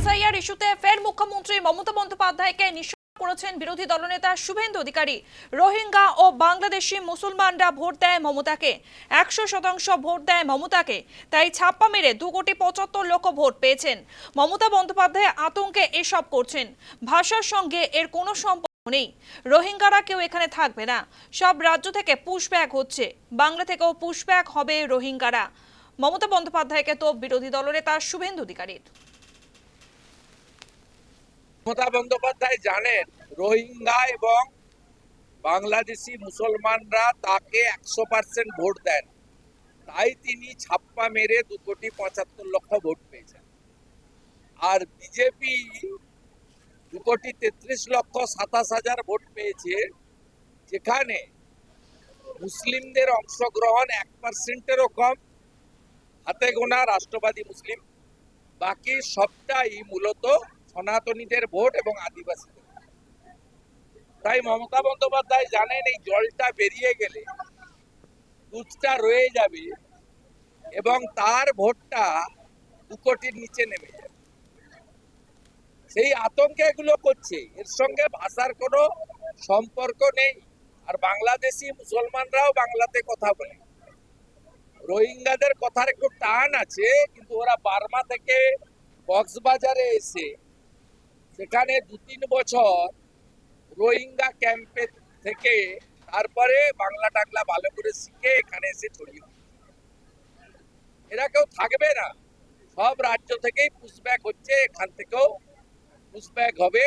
SIR ইস্যুতে ফের মুখ্যমন্ত্রী মমতা বন্দ্যোপাধ্যায়কে নিঃসন্দেহ করেছেন বিরোধী দলনেতা শুভেন্দু অধিকারী। রোহিঙ্গা ও বাংলাদেশি মুসলমানরা ভোট দেয় মমতাকে। একশো শতাংশ ভোট দেয় মমতাকে। তাই ছাপ্পা মেরে দু কোটি পঁচাত্তর লক্ষ ভোট পেয়েছেন। মমতা বন্দ্যোপাধ্যায় আতঙ্কে এসব করছেন। ভাষার সঙ্গে এর কোনো সম্পর্ক নেই। রোহিঙ্গারা কেউ এখানে থাকবে না। সব রাজ্য থেকে পুশব্যাক হচ্ছে। বাংলা থেকেও পুশব্যাক হবে রোহিঙ্গারা। মমতা বন্দ্যোপাধ্যায়কে তো বিরোধী দলনেতা শুভেন্দু অধিকারীর। মমতা বন্দ্যোপাধ্যায় জানেন, রোহিঙ্গা এবং বাংলাদেশি মুসলমানরা তাকে একশো পার্সেন্ট ভোট দেন। তাই তিনি ছাপ্পা মেরে দু কোটি পঁচাত্তর লক্ষ ভোট পেয়েছেন। আর বিজেপি দু কোটি তেত্রিশ লক্ষ সাতাশ হাজার ভোট পেয়েছে, যেখানে মুসলিমদের অংশগ্রহণ এক পার্সেন্টেরও কম, হাতে গোনা রাষ্ট্রবাদী মুসলিম। বাকি সবটাই মূলত সনাতনীদের ভোট এবং আদিবাসীদের তাই মমতা বন্দ্যোপাধ্যায় জানেন, এই জলটা বেরিয়ে গেলে দুধটা রয়ে যাবে এবং তার ভোটটা দু কোটির নিচে নেমে যাবে। সেই আতঙ্কে এগুলো করছে। এর সঙ্গে ভাষার কোনো সম্পর্ক নেই। আর বাংলাদেশি মুসলমানরাও বাংলাতে কথা বলে। রোহিঙ্গাদের কথার একটু টান আছে, কিন্তু ওরা বার্মা থেকে কক্সবাজারে এসে সেখানে দু তিন বছর রোহিঙ্গা ক্যাম্পে থেকে তারপরে বাংলা টাংলা ভালো করে শিখে এখানে এসে ছড়িয়ে এরা কেউ থাকবে না। সব রাজ্য থেকেই পুষব্যাক হচ্ছে, এখান থেকেও পুষব্যাক হবে।